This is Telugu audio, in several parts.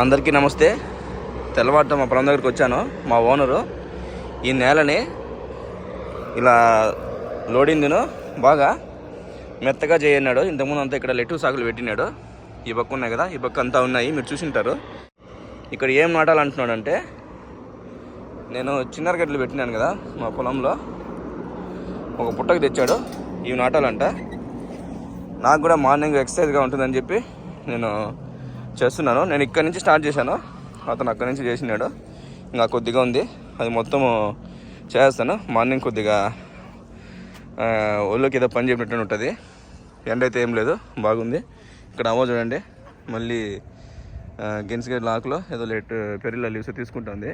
అందరికీ నమస్తే. తెల్లవారుతో మా పొలం దగ్గరికి వచ్చాను. మా ఓనరు ఈ నేలని ఇలా లోడిందిను బాగా మెత్తగా చేయన్నాడు. ఇంతకుముందు అంతా ఇక్కడ లెట్టు సాగులు పెట్టినాడు. ఈ పక్క ఉన్నాయి కదా ఈ పక్క అంతా ఉన్నాయి. మీరు చూసింటారు. ఇక్కడ ఏం నాటాలంటున్నాడు అంటే నేను చిన్నర గడ్డలు పెట్టినాను కదా మా పొలంలో. ఒక పుట్టకు తెచ్చాడు. ఇవి నాటాలంట. నాకు కూడా మార్నింగ్ ఎక్సర్సైజ్గా ఉంటుందని చెప్పి నేను చేస్తున్నాను. నేను ఇక్కడ నుంచి స్టార్ట్ చేశాను. అతను అక్కడి నుంచి చేసినాడు. ఇంకా కొద్దిగా ఉంది. అది మొత్తము చేస్తాను. మార్నింగ్ కొద్దిగా ఒళ్ళోకి ఏదో పని చెప్పినట్టు ఉంటుంది. ఎండ అయితే ఏం లేదు. బాగుంది. ఇక్కడ అవ్వ చూడండి. మళ్ళీ గెన్స్గేట్ లాక్లో ఏదో లేట్ పెరిల లీవ్స్ తీసుకుంటుంది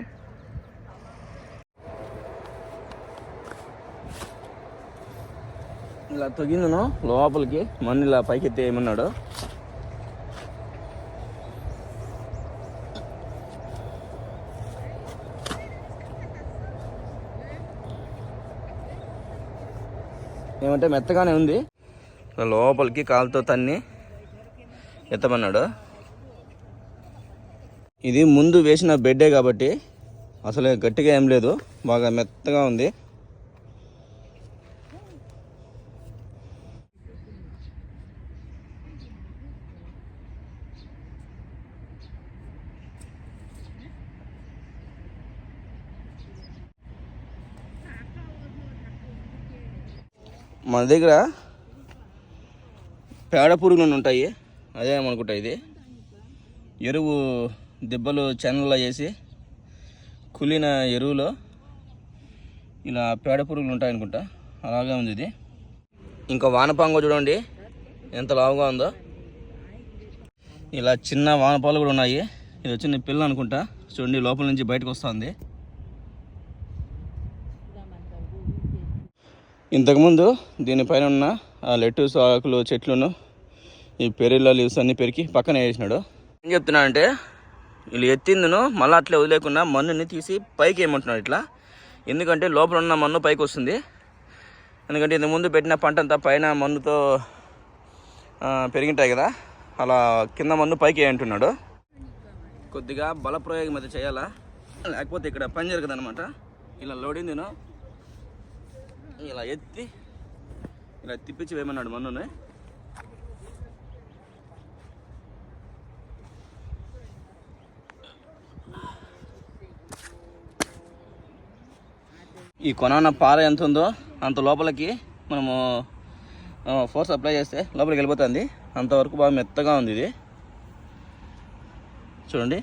ఇలా తొగిందను లోపలికి. మన్ను ఇలా పైకి ఎత్తి ఏమన్నాడు? ఏమంటే మెత్తగానే ఉంది. లోపలికి కాలుతో తన్ని ఎత్తమన్నాడు. ఇది ముందు వేసిన బెడ్డే కాబట్టి అసలు గట్టిగా ఏం లేదు. బాగా మెత్తగా ఉంది. మన దగ్గర పేడ పురుగులు ఉంటాయి. అదే అనుకుంటా ఇది. ఎరువు దెబ్బలు చెన్నలో వేసి కులిన ఎరువులో ఇలా పేడ పురుగులు ఉంటాయి అనుకుంటా. అలాగే ఉంది ఇది. ఇంకా వానపాంగ చూడండి. ఎంత లావుగా ఉందో. ఇలా చిన్న వానపాలు కూడా ఉన్నాయి. ఇది వచ్చిన పిల్ల అనుకుంటా. చూడండి లోపల నుంచి బయటకు వస్తుంది. ఇంతకుముందు దీనిపైన ఉన్న ఆ లెట్టూస్ ఆకులు చెట్లను ఈ పెరిల్ల లీవ్స్ అన్ని పెరికి పక్కన వేసినాడు. ఏం చెప్తున్నా అంటే వీళ్ళు ఎత్తిందును మళ్ళీ అట్లే వదిలేకుండా మన్నుని తీసి పైకి వేయమంటున్నాడు ఇట్లా. ఎందుకంటే లోపల ఉన్న మన్ను పైకి వస్తుంది. ఎందుకంటే ఇంత ముందు పెట్టిన పంట అంతా పైన మన్నుతో పెరిగింటాయి కదా. అలా కింద మన్ను పైకి వేయంటున్నాడు. కొద్దిగా బలప్రయోగం అయితే చేయాలా? లేకపోతే ఇక్కడ పని జరగదు అనమాట ఇలా లోడిందిను. ఇలా ఎత్తి ఇలా తిప్పించి వేయమన్నాడు మన్నుని. ఈ కొనాన పార ఎంత ఉందో అంత లోపలికి మనము ఫోర్స్ అప్లై చేస్తే లోపలికి వెళ్ళిపోతుంది. అంతవరకు బాగా మెత్తగా ఉంది ఇది. చూడండి.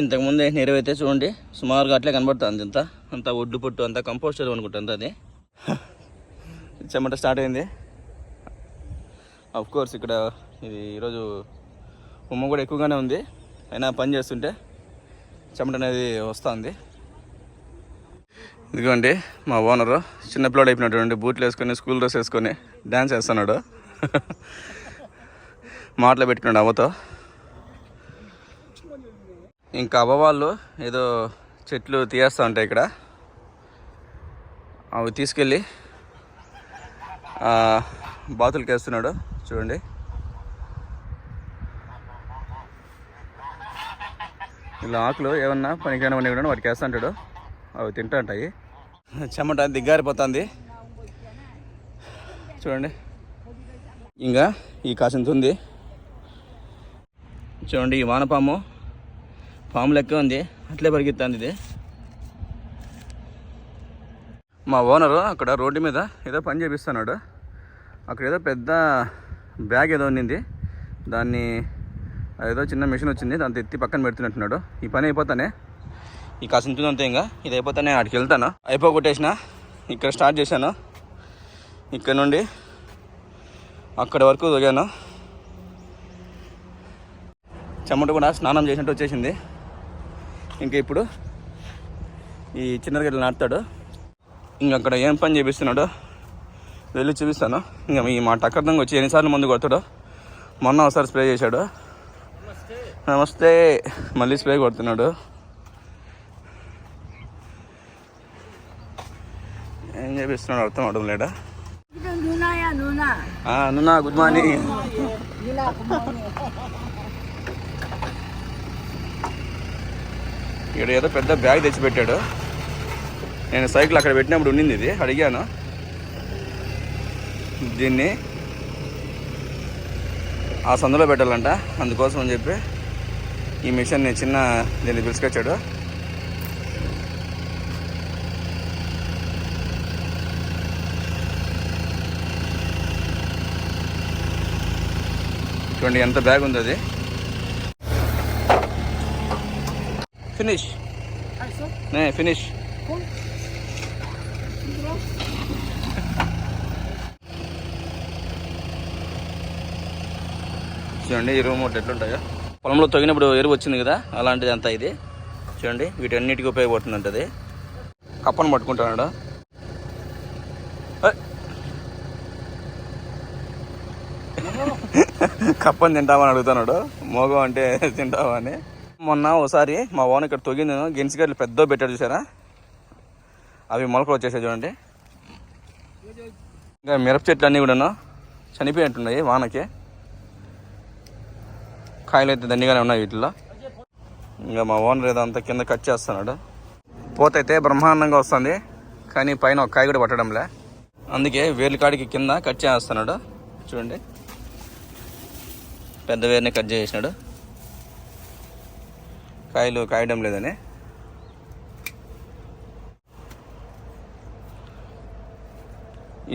ఇంతకుముందు నెరవైతే చూడండి సుమారుగా అట్లే కనబడుతుంది ఇంత అంత ఒడ్డు పొట్టు అంత కంపోస్టర్ అనుకుంటుంది అది. చెమట స్టార్ట్ అయింది. అఫ్ కోర్స్ ఇక్కడ ఇది ఈరోజు ఉమ్మ కూడా ఎక్కువగానే ఉంది. అయినా పని చేస్తుంటే చెమట అనేది వస్తుంది. ఇదిగోండి మా ఓనరు చిన్న అయిపోయినటువంటి బూట్లు వేసుకొని స్కూల్ డ్రెస్ వేసుకొని డ్యాన్స్ వేస్తున్నాడు మాటలు పెట్టుకున్నాడు అవ్వతో. ఇంకా అవ్వ వాళ్ళు ఏదో చెట్లు తీయేస్తూ ఉంటాయి ఇక్కడ. అవి తీసుకెళ్ళి బాతులకి వేస్తున్నాడు చూడండి. ఇలా ఆకులు ఏమన్నా పనికైనా ఉన్నాయి కూడా వాటికి వేస్తుంటాడు అవి తింటా ఉంటాయి. చెమట దిగ్గారిపోతుంది. చూడండి. ఇంకా ఈ కాసింత ఉంది. చూడండి ఈ వానపాము పాము లెక్క ఉంది. అట్లే పరిగెత్తుంది ఇది. మా ఓనరు అక్కడ రోడ్డు మీద ఏదో పని చేపిస్తున్నాడు. అక్కడ ఏదో పెద్ద బ్యాగ్ ఏదో ఉన్నింది. దాన్ని ఏదో చిన్న మిషన్ వచ్చింది. దాన్ని ఎత్తి పక్కన పెడుతున్నట్టున్నాడు. ఈ పని అయిపోతానే. ఈ కాసిన అంతే ఇంకా. ఇది అయిపోతానే. అక్కడికి వెళ్తాను. అయిపోగొట్టేసిన ఇక్కడ స్టార్ట్ చేశాను. ఇక్కడ నుండి అక్కడ వరకు దిగాను. చెమట కూడా స్నానం చేసినట్టు వచ్చేసింది. ఇంకా ఇప్పుడు ఈ చిన్నగడ్డలు నాటుతాడు. ఇంక అక్కడ ఏం పని చేపిస్తున్నాడో వెళ్ళి చూపిస్తాను. ఇంకా మీ మా టక్కర్దంగా వచ్చి ఎన్నిసార్లు మందు కొడతాడో మొన్న ఒకసారి స్ప్రే చేశాడు. నమస్తే. మళ్ళీ స్ప్రే కొడుతున్నాడు. ఏం చేపిస్తున్నాడు అర్థం అవడం లేడా? నునా గుడ్ మార్నింగ్ ఇక్కడ ఏదో పెద్ద బ్యాగ్ తెచ్చిపెట్టాడు. నేను సైకిల్ అక్కడ పెట్టినప్పుడు ఉండింది ఇది అడిగాను. దీన్ని ఆ సందులో పెట్టాలంట అందుకోసం అని చెప్పి ఈ మిషన్ని చిన్న దీన్ని పిలుచుకొచ్చాడు. చూడండి ఎంత బ్యాగ్ ఉంది అది. ఫినిష్. ఫినిష్. చూడండి ఎరువు మూట ఎట్లుంటాయో. పొలంలో తొగినప్పుడు ఎరువు వచ్చింది కదా అలాంటిది అంతా ఇది. చూడండి వీటన్నిటికీ ఉపయోగపడుతుంది అది. కప్పను పట్టుకుంటున్నాడు ఏయ్. కప్పని తింటామని అడుగుతున్నాడు. మోగం అంటే తింటావా అని. మొన్న ఒకసారి మా ఓన్ ఇక్కడ తొగింది గెన్సిగడ్లు పెద్ద పెట్టాడు చూసారా? అవి మొలకలు వచ్చేసాయి చూడండి. ఇంకా మిరప చెట్లు అన్నీ కూడాను చనిపోయినట్టున్నాయి వానకి. కాయలు అయితే దండిగానే ఉన్నాయి వీటిలో ఇంకా మా ఓనర్ ఏదో అంతా కింద కట్ చేస్తున్నాడు. పోతైతే బ్రహ్మాండంగా వస్తుంది. కానీ పైన ఒక కాయ కూడా పట్టడంలే. అందుకే వేర్ల కాడికి కింద కట్ చేస్తున్నాడు. చూడండి. పెద్ద వేరుని కట్ చేసినాడు కాయలు కాయడం లేదని.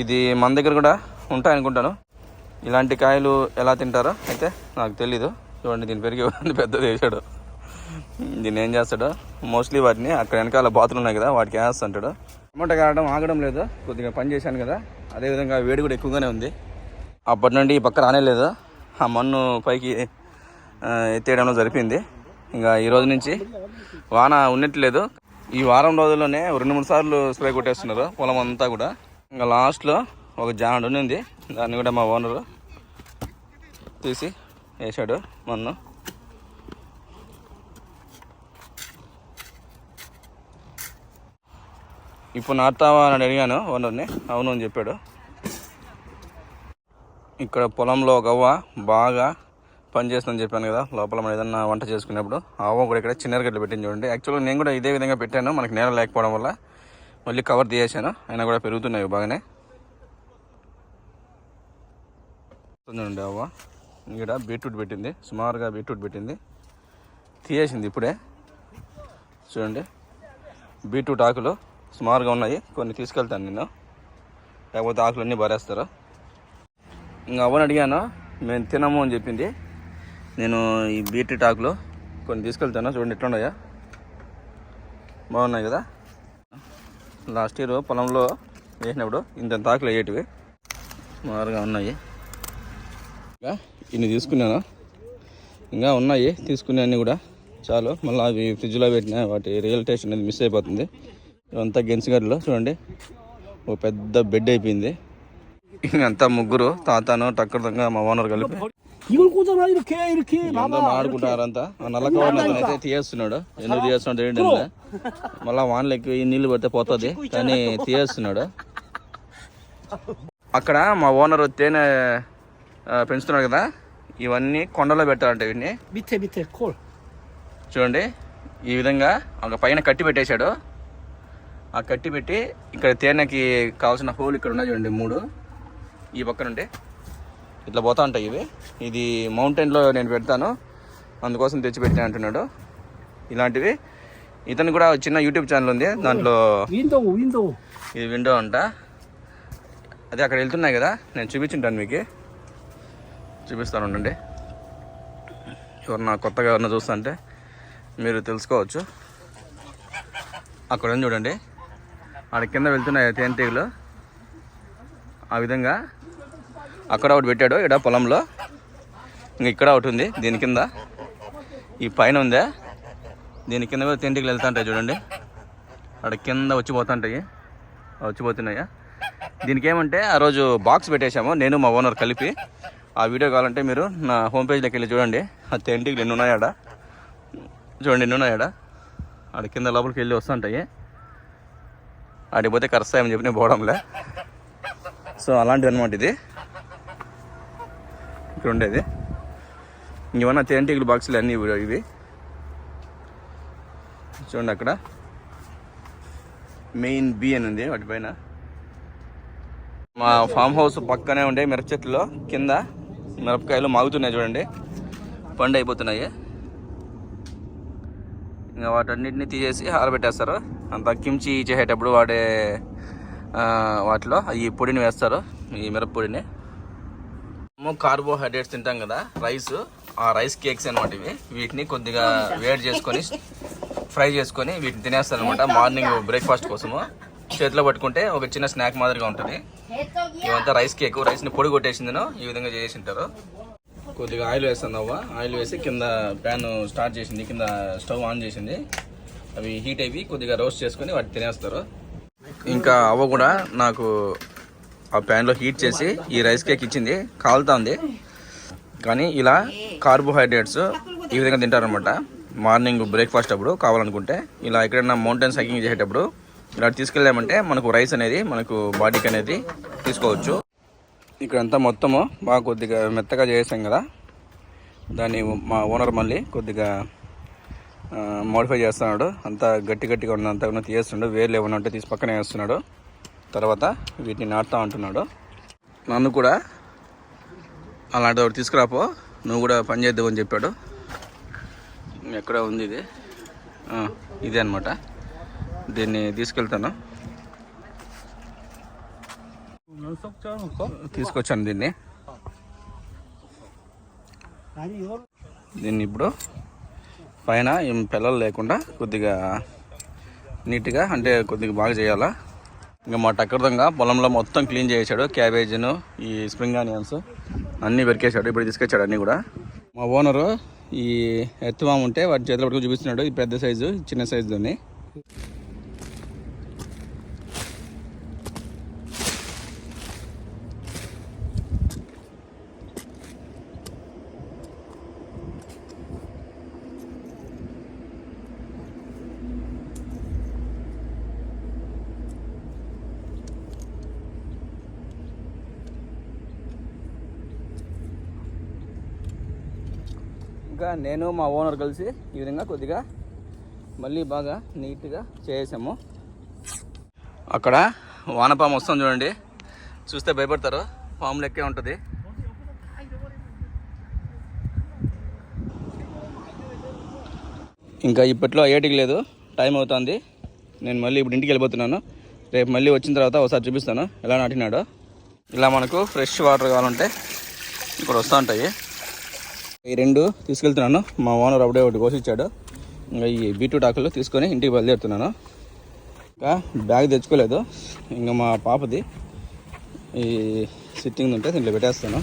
ఇది మన దగ్గర కూడా ఉంటాయి అనుకుంటాను ఇలాంటి కాయలు ఎలా తింటారో అయితే నాకు తెలీదు. చూడండి దీని పెరిగి పెద్దది వేసాడు దీన్ని ఏం చేస్తాడు? మోస్ట్లీ వాటిని అక్కడ వెనకాల బాతులు ఉన్నాయి కదా వాటికి వేస్తుంటాడు టమాటా కావడం ఆగడం లేదు. కొద్దిగా పని చేశాను కదా. అదేవిధంగా వేడి కూడా ఎక్కువగానే ఉంది. అప్పటి నుండి ఈ పక్క రానేలేదు ఆ మన్ను పైకి ఎత్తేయడంలో జరిపింది. ఇంకా ఈ రోజు నుంచి వాన ఉన్నట్లేదు. ఈ వారం రోజుల్లోనే రెండు మూడు సార్లు స్ప్రే కొట్టేస్తున్నారు పొలం అంతా కూడా. ఇంకా లాస్ట్లో ఒక జానడు ఉంది. దాన్ని కూడా మా ఓనరు తీసి వేసాడు మొన్న ఇప్పుడు నాటుతావా అని అడిగాను ఓనర్ని. అవును అని చెప్పాడు. ఇక్కడ పొలంలో ఒక అవ్వ బాగా పనిచేస్తుందని చెప్పాను కదా లోపల మనం ఏదన్నా వంట చేసుకునేప్పుడు ఆ కూడా ఇక్కడ చిన్న గడ్డలు పెట్టింది చూడండి. యాక్చువల్గా నేను కూడా ఇదే విధంగా పెట్టాను మనకి నేల లేకపోవడం వల్ల. మళ్ళీ కవర్ తీసేసాను అయినా కూడా పెరుగుతున్నాయి బాగానే. చూడండి అవ్వ ఇక్కడ బీట్రూట్ పెట్టింది. సుమారుగా బీట్రూట్ పెట్టింది. తీయేసింది ఇప్పుడే. చూడండి. బీట్రూట్ ఆకులు సుమారుగా ఉన్నాయి. కొన్ని తీసుకెళ్తాను నేను. లేకపోతే ఆకులన్నీ బారేస్తారు? ఇంకా అవ్వని అడిగాను. మేము తినము అని చెప్పింది. నేను ఈ బీట్రూట్ ఆకులు కొన్ని తీసుకెళ్తాను. చూడండి ఎట్లున్నాయా. బాగున్నాయి కదా. లాస్ట్ ఇయర్ పొలంలో వేసినప్పుడు ఇంత ఆకులు వేయటివి. సుమారుగా ఉన్నాయి. ఇంకా ఇన్ని తీసుకున్నాను? ఇంకా ఉన్నాయి తీసుకునే కూడా. చాలు మళ్ళీ అవి ఫ్రిడ్జ్లో పెట్టిన వాటి రియల్ టేస్ట్ అనేది మిస్ అయిపోతుంది. ఇవంతా గెన్సిగడ్లో చూడండి. ఒక పెద్ద బెడ్ అయిపోయింది. అంతా ముగ్గురు తాతాను టక్కర తంగా మా ఓనర్ కలిపి. ఆడుకుంటున్నారంతా నల్ల కవర్ అయితే తీయేస్తున్నాడు. ఎందుకు తీయేస్తున్నాడు తెలియడం మళ్ళీ వానలు ఎక్కువ నీళ్ళు పడితే పోతుంది కానీ తీయేస్తున్నాడు. అక్కడ మా ఓనర్ తేనె పెంచుతున్నాడు కదా. ఇవన్నీ కొండలో పెట్టాలంట ఇవన్నీ బిత్తే బిత్తే కోల్. చూడండి ఈ విధంగా ఒక పైన కట్టి పెట్టేశాడు. ఆ కట్టి పెట్టి ఇక్కడ తేనెకి కావాల్సిన హోల్ ఇక్కడ ఉన్నాయి చూడండి మూడు. ఈ పక్కన ఉంటే ఇట్లా పోతా ఉంటాయి ఇవి. ఇది మౌంటైన్లో నేను పెడతాను. అందుకోసం తెచ్చి పెట్టాను అంటున్నాడు. ఇలాంటివి. ఇతను కూడా చిన్న యూట్యూబ్ ఛానల్ ఉంది. దాంట్లో ఇది విండో అంట. అదే అక్కడ వెళ్తున్నాయి కదా నేను చూపించుంటాను మీకు. చూపిస్తాను ఉండండి. ఎవరన్నా కొత్తగా ఎవరన్నా చూస్తుంటే మీరు తెలుసుకోవచ్చు. అక్కడ చూడండి. ఆడ కింద వెళ్తున్నాయి తేనెటీగలు ఆ విధంగా అక్కడ ఒకటి పెట్టాడు ఇక్కడ పొలంలో. ఇంక ఇక్కడ ఒకటి ఉంది దీని కింద. ఈ పైన ఉందా. దీని కింద మీద తేనెటీగలు వెళ్తుంటాయి చూడండి. అక్కడ కింద వచ్చిపోతుంటాయి. వచ్చిపోతున్నాయా. దీనికి ఏమంటే ఆ రోజు బాక్స్ పెట్టేశాము. నేను మా ఓనర్ కలిపి. ఆ వీడియో కావాలంటే మీరు నా హోమ్ పేజ్లోకి వెళ్ళి చూడండి. ఆ తెంటికి ఎన్ని ఉన్నాయాడ చూడండి ఎన్ని ఉన్నాయాడ ఆడ. కింద లోపలికి వెళ్ళి వస్తుంటాయి. ఆడికి పోతే కరుస్తాయని చెప్పి నేను పోవడంలే. సో అలాంటిది అనమాట ఇది. ఇక్కడ ఉండేది. ఇంకేమన్నా తేనెటీగలు బాక్సులు అన్నీ ఇవి చూడండి అక్కడ. మెయిన్ బి అని ఉంది వాటిపైన మా ఫామ్ హౌస్ పక్కనే ఉండే మిరచెట్లో కింద మిరపకాయలు మాగుతున్నాయి చూడండి. పండు అయిపోతున్నాయి. ఇంకా వాటన్నిటిని తీసేసి ఆరబెట్టేస్తారు. అంత కిమ్చి చేసేటప్పుడు వాడే వాటిలో ఈ పొడిని వేస్తారు. ఈ మిరప మేము కార్బోహైడ్రేట్స్ తింటాం కదా రైస్. ఆ రైస్ కేక్స్ అనమాట ఇవి. వీటిని కొద్దిగా వేడి చేసుకొని ఫ్రై చేసుకొని వీటిని తినేస్తారు అనమాట మార్నింగ్ బ్రేక్ఫాస్ట్ కోసము. చేతిలో పట్టుకుంటే ఒక చిన్న స్నాక్ మాదిరిగా ఉంటుంది. ఇవంతా రైస్ కేక్. రైస్ని పొడి కొట్టేసిందను ఈ విధంగా చేసి ఉంటారు కొద్దిగా ఆయిల్ వేస్తుంది అవ్వ. ఆయిల్ వేసి కింద ప్యాన్ స్టార్ట్ చేసింది. కింద స్టవ్ ఆన్ చేసింది. అవి హీట్ అయిపోయి కొద్దిగా రోస్ట్ చేసుకొని వాటి తినేస్తారు. ఇంకా అవ్వ కూడా నాకు ఆ ప్యాన్లో హీట్ చేసి ఈ రైస్ కేక్ ఇచ్చింది. కాలుతుంది కానీ ఇలా కార్బోహైడ్రేట్స్ ఈ విధంగా తింటారనమాట మార్నింగ్ బ్రేక్ఫాస్ట్ అప్పుడు కావాలనుకుంటే. ఇలా ఎక్కడైనా మౌంటైన్స్ సైకింగ్ చేసేటప్పుడు ఇలా తీసుకెళ్ళామంటే మనకు రైస్ అనేది మనకు బాడీకి అనేది తీసుకోవచ్చు. ఇక్కడంతా మొత్తము బాగా కొద్దిగా మెత్తగా చేసాం కదా. దాన్ని మా ఓనర్ మళ్ళీ కొద్దిగా మోడిఫై చేస్తున్నాడు. అంతా గట్టి గట్టిగా ఉన్నంత ఉన్న తీస్తున్నాడు వేర్లు ఏమన్నా ఉంటే తీసి పక్కనే వేస్తున్నాడు. తర్వాత వీటిని నాటుతా ఉంటున్నాడు. నన్ను కూడా అలాంటి ఒకటి తీసుకురాపో నువ్వు కూడా పని చేద్దావు అని చెప్పాడు. ఎక్కడ ఉంది ఇది. ఇదే అనమాట దీన్ని తీసుకెళ్తాను. తీసుకొచ్చాను దీన్ని. దీన్ని ఇప్పుడు పైన ఏం పిల్లలు లేకుండా కొద్దిగా నీట్గా అంటే కొద్దిగా బాగా చేయాలా. ఇంకా మా టక్కర్దంగా పొలంలో మొత్తం క్లీన్ చేసాడు. క్యాబేజీను ఈ స్ప్రింగ్ ఆనియన్స్ అన్నీ పెరికేశాడు. ఇప్పుడు తీసుకొచ్చాడు అన్నీ కూడా. మా ఓనరు ఈ ఎత్తువాము ఉంటే వాటి చేతులు పట్టుకు చూపిస్తున్నాడు. ఈ పెద్ద సైజు చిన్న సైజులోని ఇంకా నేను మా ఓనర్ కలిసి ఈ విధంగా కొద్దిగా మళ్ళీ బాగా నీట్గా చేసాము. అక్కడ వానపాము వస్తుంది చూడండి. చూస్తే భయపడతారు. పాము లెక్కే ఉంటుంది. ఇంకా ఇప్పట్లో అయ్యేటికి లేదు. టైం అవుతుంది. నేను మళ్ళీ ఇప్పుడు ఇంటికి వెళ్ళిపోతున్నాను. రేపు మళ్ళీ వచ్చిన తర్వాత ఒకసారి చూపిస్తాను. ఎలా నాటినాడో. ఇలా మనకు ఫ్రెష్ వాటర్ కావాలంటే ఇక్కడ వస్తూ ఉంటాయి. ఈ రెండు తీసుకెళ్తున్నాను. మా ఓనర్ అప్పుడే ఒకటి కోసిచ్చాడు. ఇంకా ఈ బీట్రూట్ ఆకులు తీసుకొని ఇంటికి బయలుదేరుతున్నాను. ఇంకా బ్యాగ్ తెచ్చుకోలేదు. ఇంకా మా పాపది ఈ సిట్టింగ్ ఉంటే దీంట్లో పెట్టేస్తాను.